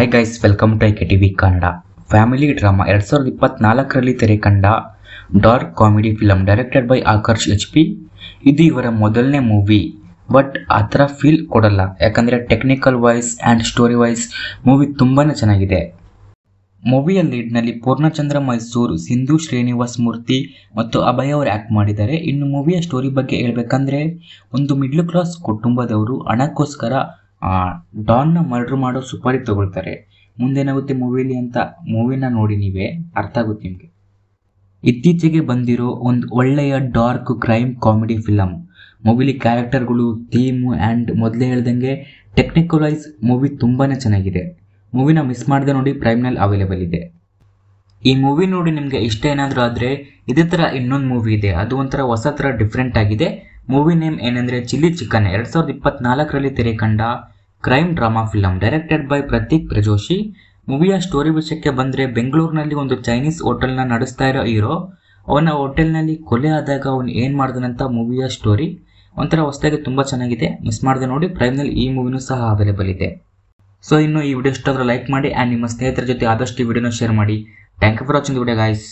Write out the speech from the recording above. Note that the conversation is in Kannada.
Hi guys welcome to T V Kannada family drama ಎರಡು ಸಾವಿರದ ಇಪ್ಪತ್ನಾಲ್ಕರಲ್ಲಿ ತೆರೆ ಕಂಡ dark comedy film directed by Akarsh H P ಇದು ಇವರ ಮೊದಲನೇ ಮೂವಿ ಬಟ್ ಆ ಥರ ಫೀಲ್ ಕೊಡಲ್ಲ. ಯಾಕಂದರೆ technical wise and story wise movie ತುಂಬಾ ಚೆನ್ನಾಗಿದೆ. ಮೂವಿಯ ಲೀಡ್ನಲ್ಲಿ ಪೂರ್ಣಚಂದ್ರ ಮೈಸೂರು, ಸಿಂಧು, ಶ್ರೀನಿವಾಸ್ ಮೂರ್ತಿ ಮತ್ತು ಅಭಯ್ ಅವರು ಆ್ಯಕ್ಟ್ ಮಾಡಿದ್ದಾರೆ. ಇನ್ನು ಮೂವಿಯ ಸ್ಟೋರಿ ಬಗ್ಗೆ ಹೇಳಬೇಕಂದ್ರೆ, ಒಂದು ಮಿಡ್ಲ್ ಕ್ಲಾಸ್ ಕುಟುಂಬದವರು ಹಣಕ್ಕೋಸ್ಕರ ಡಾನ್ನ ಮರ್ಡ್ರ್ ಮಾಡೋ ಸುಪಾರಿ ತಗೊಳ್ತಾರೆ. ಮುಂದೇನಾಗುತ್ತೆ ಮೂವಿಲಿ ಅಂತ ಮೂವಿನ ನೋಡಿ ನೀವೇ ಅರ್ಥ ಆಗುತ್ತೆ ನಿಮಗೆ. ಇತ್ತೀಚೆಗೆ ಬಂದಿರೋ ಒಂದು ಒಳ್ಳೆಯ ಡಾರ್ಕ್ ಕ್ರೈಮ್ ಕಾಮಿಡಿ ಫಿಲಮ್ ಮೂವಿಲಿ ಕ್ಯಾರೆಕ್ಟರ್ಗಳು, ಥೀಮು, ಆ್ಯಂಡ್ ಮೊದಲೇ ಹೇಳ್ದಂಗೆ ಟೆಕ್ನಿಕಲ್ ವೈಸ್ ಮೂವಿ ತುಂಬಾ ಚೆನ್ನಾಗಿದೆ. ಮೂವಿನ ಮಿಸ್ ಮಾಡದೆ ನೋಡಿ ಪ್ರೈಮ್ನಲ್ಲಿ ಅವೈಲೇಬಲ್ ಇದೆ. ಈ ಮೂವಿ ನೋಡಿ ನಿಮಗೆ ಇಷ್ಟ ಏನಾದರೂ ಆದರೆ ಇದೇ ಥರ ಇನ್ನೊಂದು ಮೂವಿ ಇದೆ. ಅದು ಒಂಥರ ಹೊಸ ಥರ ಡಿಫ್ರೆಂಟ್ ಆಗಿದೆ. ಮೂವಿ ನೇಮ್ ಏನಂದರೆ ಚಿಲ್ಲಿ ಚಿಕನ್. ಎರಡು ಸಾವಿರದ ಇಪ್ಪತ್ನಾಲ್ಕರಲ್ಲಿ ತೆರೆ ಕಂಡ crime drama film directed by Prateek Prajoshi ಮೂವಿಯ story ವಿಷಯಕ್ಕೆ ಬಂದರೆ ಬೆಂಗಳೂರಿನಲ್ಲಿ ಒಂದು ಚೈನೀಸ್ ಹೋಟೆಲ್ನ ನಡೆಸ್ತಾ ಇರೋ ಹೀರೋ. ಅವನ ಹೋಟೆಲ್ನಲ್ಲಿ ಕೊಲೆ ಆದಾಗ ಅವನು ಏನು ಮಾಡ್ದನಂತ ಮೂವಿಯ ಸ್ಟೋರಿ. ಒಂಥರ ಹೊಸದಾಗಿ ತುಂಬ ಚೆನ್ನಾಗಿದೆ. ಮಿಸ್ ಮಾಡಿದೆ ನೋಡಿ, ಪ್ರೈಮ್ನಲ್ಲಿ ಈ ಮೂವಿನೂ ಸಹ ಅವೈಲೇಬಲ್ ಇದೆ. ಸೊ ಇನ್ನು ಈ ವಿಡಿಯೋ ಇಷ್ಟ ಲೈಕ್ ಮಾಡಿ ಆ್ಯಂಡ್ ನಿಮ್ಮ ಸ್ನೇಹಿತರ ಜೊತೆ ಆದಷ್ಟು ಈ ವಿಡಿಯೋನ ಶೇರ್ ಮಾಡಿ. Thank you for watching video guys